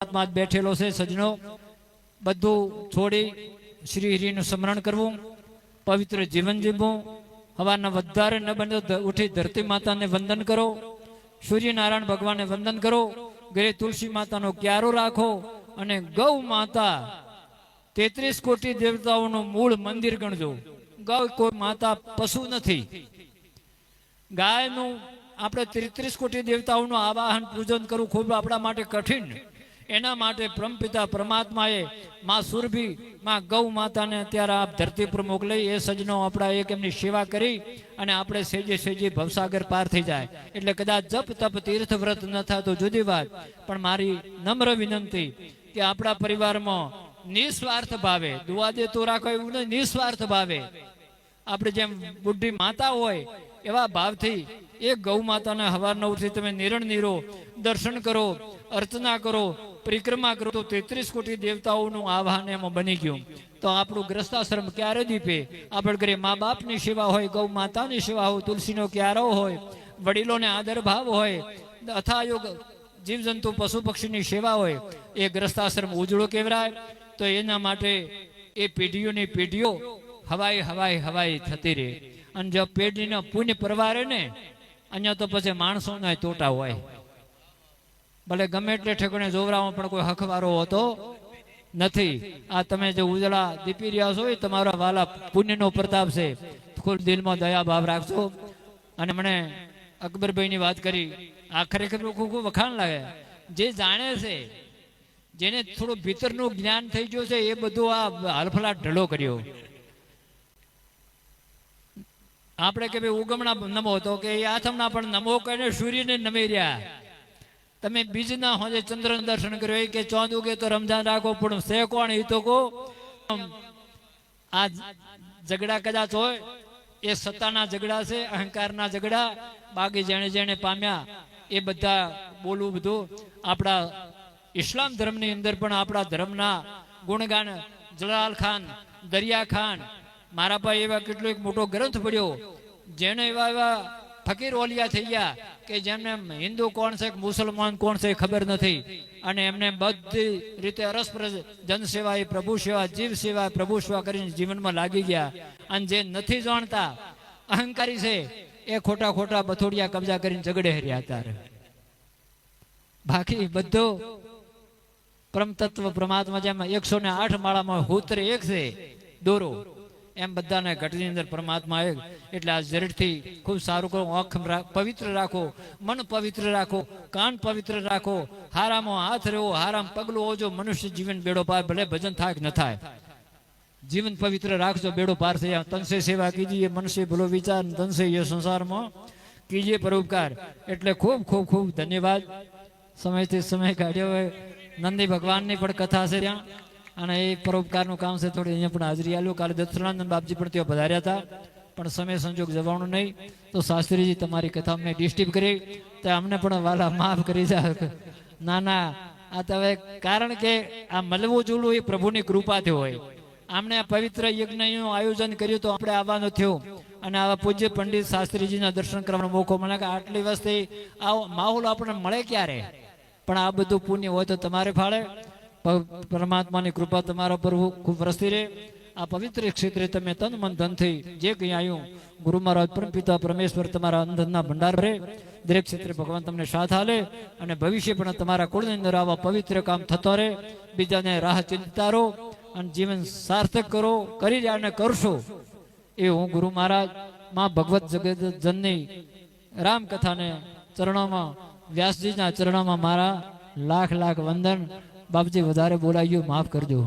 આત્મા જ બેઠેલો છે સજનો બધું છોડી શ્રી હરિનું સ્મરણ કરવું, પવિત્ર જીવન જીવવું, હવાના વધારે ન બને ઉઠી ધરતી માતાને વંદન કરો, સૂર્યનારાયણ ભગવાનને વંદન કરો, ઘરે તુલસી માતાનો ક્યારો રાખો અને ગૌ માતા તેત્રીસ કોટી દેવતાઓનું મૂળ મંદિર ગણજો. ગૌ કોઈ માતા પશુ નથી. ગાયનું આપણે તેત્રીસ કોટી દેવતાઓનું આવાહન પૂજન કરવું ખૂબ આપણા માટે કઠિન. એના માટે પરમપિતા પરમાત્માએ માં સુરભી, માં ગૌ માતાને અત્યારે આપ ધરતી પર મોકલી એ સજનો આપણા એક એમની સેવા કરી અને આપણે સેજે સેજે ભવસાગર પાર થઈ જાય. એટલે કદાચ જપ, તપ, તીર્થ, વ્રત ન થતું જુદી વાત. પણ મારી નમ્ર વિનંતી કે આપણા પરિવારમાં નિસ્વાર્થ ભાવે. દુઆ દે તો રાખો એવું નહીં, નિસ્વાર્થ ભાવે. આપણે જેમ બુદ્ધિ માતા હોય એવા ભાવથી એ ગૌ માતાના હવાર નવથી તમે નિરણ નીરો, દર્શન કરો, અર્ચના કરો, પરિક્રમા કરો, તો તેત્રીસ કોટી દેવતાઓનું આહ્વાન એમાં બની ગયું. તો આપણું ગ્રસ્તાશ્રમ ક્યારે દીપે? આપણે ઘરે મા બાપની સેવા હોય, ગૌ માતાની સેવા હોય, તુલસીનો ક્યારો હોય, વડીલોને આદર ભાવ હોય, અથાયોગ જીવજંતુ પશુ પક્ષીની સેવા હોય, એ ગ્રસ્તાશ્રમ ઉજળો કેવરાય તો એના માટે એ પેઢીઓની પેઢીઓ હવાઈ હવાઈ હવાઈ થતી રહે. અને જો પેઢીનો પુણ્ય પરવારે ને, અહીંયા તો પછી માણસોના તોટા હોય. ભલે ગમે એટલે ઠેકણે જોવરામાં પણ કોઈ હખવારો હોતો નથી. આ તમે જે ઉજળા દીપી રહ્યા છો એ તમારા વાલા પુણ્યનો પ્રતાપ છે. ખુદ દિલમાં દયા ભાવ રાખજો. અને મને અકબરભાઈની વાત કરી. આ ખરેખર ખૂબ વખાણ લાગે. જે જાણે છે, જેને થોડું ભીતરનું જ્ઞાન થઈ ગયું છે, એ બધું આ હાલફલા ઢળો કર્યો. આપણે કે ભાઈ ઉગમણા નમો તો કે એ આથમના પણ નમો કરીને સૂર્યને નમી રહ્યા તમે બીજના હોજે ચંદ્ર દર્શન કર્યો કે ચોંદ ઉગે તો રમજાન રાખો, પણ છે કોણ એ તો આ ઝઘડા કદાચ હોય, એ સત્તાના ઝઘડા છે, અહંકારના ઝઘડા, બાકી જેણે જેણે પામ્યા, એ બધા બોલવું બધું. આપણા ઇસ્લામ ધર્મની અંદર પણ આપણા ધર્મના ગુણગાન, જલાલ ખાન, દરિયા ખાન મારા પાસે એવા કેટલો એક મોટો ગ્રંથ પડ્યો જેને એવા એવા ફકીર ઓલિયા થઈ ગયા કે જેમને હિન્દુ કોણ છે મુસલમાન કોણ છે ખબર નથી. અને એમને બધી રીતે અરસપરસ જનસેવા એ પ્રભુ સેવા, જીવ સેવા પ્રભુ સેવા કરીને જીવનમાં લાગી ગયા. અને જે નથી જાણતા, અહંકારી છે, એ ખોટા ખોટા બથોડિયા કબજા કરીને ઝઘડે હર્યા અત્યારે બાકી બધો પરમ તત્વ પરમાત્મા જેમાં એકસો ને આઠ માળામાં હુત્ર એક છે, દોરો. એમ બધાને ઘટની અંદર પરમાત્મા એક એટલે આ ઝેરથી ખૂબ સારું કરો, આંખ પવિત્ર રાખો, મન પવિત્ર રાખો, કાન પવિત્ર રાખો, હારામાં હાથ રહેવો હારામ પગલું હોજો, મનુષ્ય જીવન બેડો પાર, ભલે ભજન થાય કે ન થાય. જીવન પવિત્ર રાખજો, બેડો પાર થઈ જાય. તન સેવા કીજીએ, મનુષ્ય ભલો વિચાર, તનસે એ સંસારમાં કીજીએ પરોપકાર. એટલે ખૂબ ખૂબ ખૂબ ધન્યવાદ. સમયથી સમય કાઢ્યો હોય. નંદી ભગવાનની પણ કથા છે ત્યાં. અને એ પરોપકારનું કામ છે, થોડી અહીંયા પણ હાજરી આલ્યું કાલે દત્તરાનંદ બાપજી પણ ત્યાં પધાર્યા હતા, પણ સમય સંજોગ જવાનું નહીં. તો શાસ્ત્રીજી તમારી કથા અમને ડિસ્ટર્બ કરી. તો અમને પણ વાલા માફ કરી જાય ના ના, આ તો હવે કારણ કે આ મળવું જોડવું એ પ્રભુની કૃપાથી હોય. આમણે આ પવિત્ર યજ્ઞનું આયોજન કર્યું તો આપણે આવવાનું થયું. અને આવા પૂજ્ય પંડિત શાસ્ત્રીજીના દર્શન કરવાનો મોકો મળે કે આટલી વસ્તી, આવો માહોલ આપણને મળે ક્યારે? પણ આ બધું પુણ્ય હોય તો તમારે ફાળે. પરમાત્માની કૃપા તમારા પર ખૂબ વરસતી રહે. આ પવિત્ર ક્ષેત્રે તમે તન મન ધનથી જે કંઈ આવ્યું ગુરુ મહારાજ પરમ પિતા પરમેશ્વર તમારા અંધનના ભંડાર રહે. દરેક ક્ષેત્રે ભગવાન તમને સાથ હાલે અને ભવિષ્ય પણ તમારા કુળની અંદર આવા પવિત્ર કામ થતો રહે. બીજાને રાહ ચિંતા રહો અને જીવન સાર્થક કરો, કરી અને કરશો. એ હું ગુરુ મહારાજ, માં ભગવત જગત જનની રામકથાને ચરણોમાં, વ્યાસજીના ચરણોમાં મારા લાખ લાખ વંદન બાપજી વધારે બોલાવ્યું માફ કરજો.